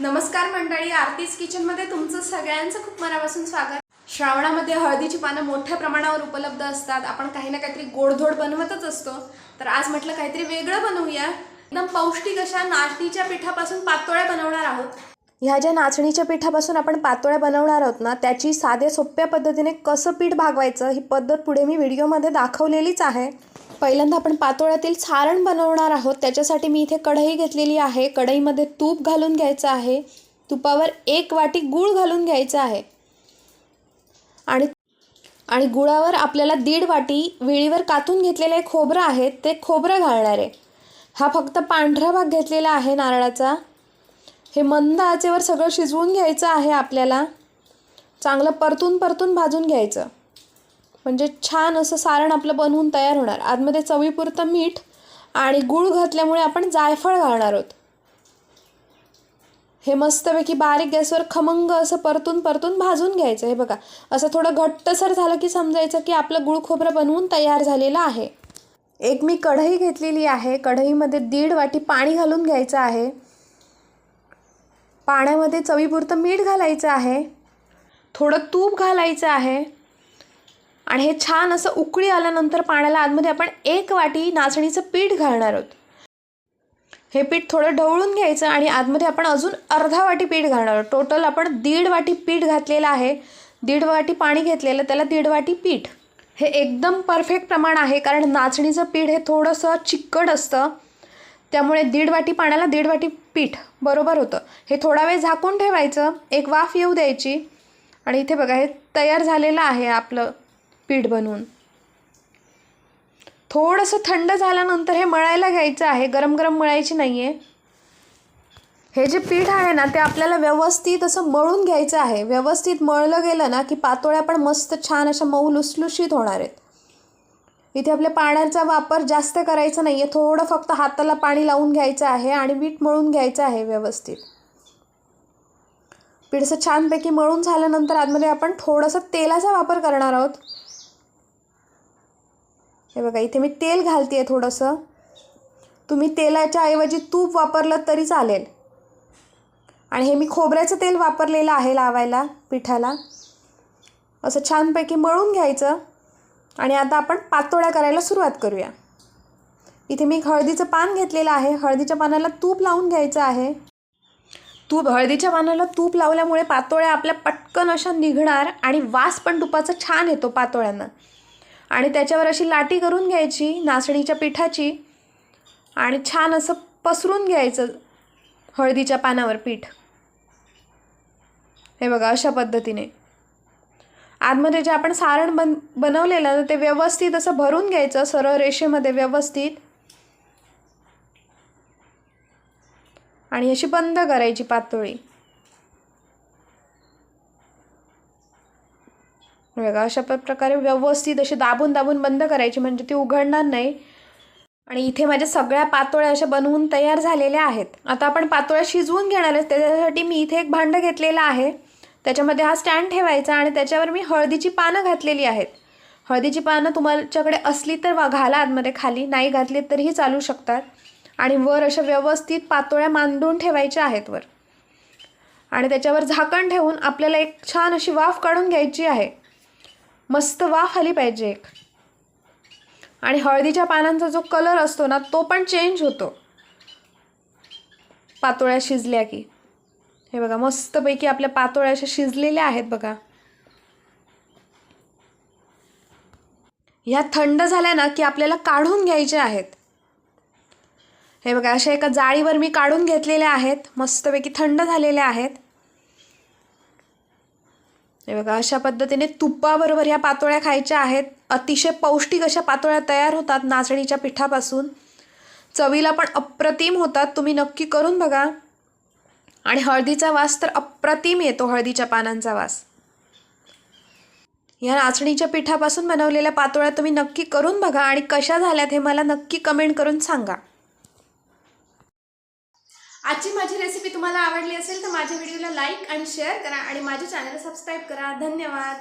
नमस्कार मंडळी आरतीज किचनमध्ये तुमचं सगळ्यांचं खूप मनापासून स्वागत. श्रावणामध्ये हळदीची पानं मोठ्या प्रमाणावर उपलब्ध असतात. आपण काही ना काहीतरी गोडधोड बनवतच असतो. तर आज म्हटलं काहीतरी वेगळं बनवूया. एकदम पौष्टिक अशा नाचणीच्या पिठापासून पातोळ्या बनवणार आहोत. ह्या ज्या नाचणीच्या पिठापासून आपण पातोळ्या बनवणार आहोत ना त्याची साध्या सोप्या पद्धतीने कसं पीठ भागवायचं ही पद्धत पुढे मी व्हिडिओमध्ये दाखवलेलीच आहे. पहिल्यांदा आपण पातोळ्यातील सारण बनवणार आहोत. त्याच्यासाठी मी इथे कढई घेतलेली आहे. कढईमध्ये तूप घालून घ्यायचं आहे. तुपावर एक वाटी गूळ घालून घ्यायचं आहे. आणि आणि गुळावर आपल्याला दीड वाटी वेळीवर कातून घेतलेले खोबरं आहे ते खोबरं घालणार आहे. हा फक्त पांढरा भाग घेतलेला आहे नारळाचा. हे मंद आचेवर सगळं शिजवून घ्यायचं आहे आपल्याला. चांगलं परतून परतून भाजून घ्यायचं. म्हणजे छान असं सारण आपलं बनवून तयार होणार. आतमध्ये चवीपुरतं मीठ आणि गूळ घातल्यामुळे आपण जायफळ घालणार आहोत. हे मस्तपैकी बारीक गॅसवर खमंग असं परतून परतून भाजून घ्यायचं. हे बघा असं थोडं घट्टसर झालं की समजायचं की आपलं गुळ खोबरं बनवून तयार झालेलं आहे. एक मी कढई घेतलेली आहे. कढईमध्ये दीड वाटी पाणी घालून घ्यायचं आहे. पाण्यामध्ये चवीपुरतं मीठ घालायचं आहे. थोडं तूप घालायचं आहे. आणि हे छान असं उकळी आल्यानंतर पाण्याला आतमध्ये आपण एक वाटी नाचणीचं पीठ घालणार आहोत. हे पीठ थोडं ढवळून घ्यायचं आणि आतमध्ये आपण अजून अर्धा वाटी पीठ घालणार आहोत. टोटल आपण दीड वाटी पीठ घातलेलं आहे. दीड वाटी पाणी घेतलेलं त्याला दीड वाटी पीठ. हे एकदम परफेक्ट प्रमाण आहे कारण नाचणीचं पीठ हे थोडंसं चिकट असतं. त्यामुळे दीड वाटी पाण्याला दीड वाटी पीठ बरोबर होतं. हे थोडा वेळ झाकून ठेवायचं. एक वाफ येऊ द्यायची. आणि इथे बघा हे तयार झालेलं आहे आपलं पीठ बनवून. थोडंसं थंड झाल्यानंतर हे मळायला घ्यायचं आहे. गरम गरम मळायची नाही आहे हे जे पीठ आहे ना ते आपल्याला व्यवस्थित असं मळून घ्यायचं आहे. व्यवस्थित मळलं गेलं ना की पातोळ्या पण मस्त छान अशा मऊ लुसलुशीत होणार आहेत. इथे आपल्या पाण्याचा वापर जास्त करायचा नाही आहे थोडं फक्त हाताला पाणी लावून घ्यायचं आहे आणि मीठ मळून घ्यायचं आहे व्यवस्थित. पीठ असं छानपैकी मळून झाल्यानंतर आतमध्ये आपण थोडंसं तेलाचा वापर करणार आहोत. हे बघा इथे मी तेल घालते आहे थोडंसं. तुम्ही तेलाच्या ऐवजी तूप वापरलं तरी चालेल. आणि हे मी खोबऱ्याचं तेल वापरलेलं आहे लावायला पिठाला. असं छानपैकी मळून घ्यायचं. आणि आता आपण पातोळ्या करायला सुरुवात करूया. इथे मी एक हळदीचं पान घेतलेलं आहे. हळदीच्या पानाला तूप लावून घ्यायचं आहे. तूप हळदीच्या पानाला तूप लावल्यामुळे पातोळ्या आपल्या पटकन अशा निघणार आणि वास पण तुपाचा छान येतो पातोळ्यांना. आणि त्याच्यावर अशी लाटी करून घ्यायची नाचणीच्या पिठाची आणि छान असं पसरून घ्यायचं हळदीच्या पानावर पीठ. हे बघा अशा पद्धतीने. आतमध्ये जे आपण सारण बन बनवलेलं ते व्यवस्थित असं भरून घ्यायचं सरळ रेषेमध्ये व्यवस्थित. आणि अशी बंद करायची पातोळी. बघा अशा प्रकारे व्यवस्थित अशी दाबून दाबून बंद करायची म्हणजे ती उघडणार नाही. आणि इथे माझ्या सगळ्या पातोळ्या अशा बनवून तयार झालेल्या आहेत. आता आपण पातोळ्या शिजवून घेणार आहेत. त्याच्यासाठी मी इथे एक भांडं घेतलेलं आहे. त्याच्यामध्ये हा स्टँड ठेवायचा आणि त्याच्यावर मी हळदीची पानं घातलेली आहेत. हळदीची पानं तुमच्याकडे असली तर वा घाला आतमध्ये खाली नाही घातली तरीही चालू शकतात. आणि वर अशा व्यवस्थित पातोळ्या मांडून ठेवायच्या आहेत वर. आणि त्याच्यावर झाकण ठेवून आपल्याला एक छान अशी वाफ काढून घ्यायची आहे. मस्त वाफ आली पाहिजे एक. आणि हळदीच्या पानांचा जो कलर असतो ना तो पण चेंज होतो. पातोळ्या शिजल्या की. हे बघा मस्तपैकी आपल्या पातोळ्या अशा शिजलेल्या आहेत बघा. ह्या थंड झाल्या ना की आपल्याला काढून घ्यायच्या आहेत. हे बघा अशा एका जाळीवर मी काढून घेतलेल्या आहेत मस्तपैकी थंड झालेल्या आहेत. हे बघा अशा पद्धतीने तुपाबरोबर ह्या पातोळ्या खायच्या आहेत. अतिशय पौष्टिक अशा पातोळ्या तयार होतात नाचणीच्या पिठापासून. चवीला पण अप्रतिम होतात. तुम्ही नक्की करून बघा. आणि हळदीचा वास तर अप्रतिम येतो हळदीच्या पानांचा वास. या नाचणीच्या पिठापासून बनवलेल्या पातोळ्या तुम्ही नक्की करून बघा आणि कशा झाल्यात हे मला नक्की कमेंट करून सांगा. आजची माझी रेसिपी तुम्हाला आवडली असेल तर माझ्या व्हिडिओला लाईक आणि शेअर करा आणि माझ्या चॅनलला सबस्क्राईब करा. धन्यवाद.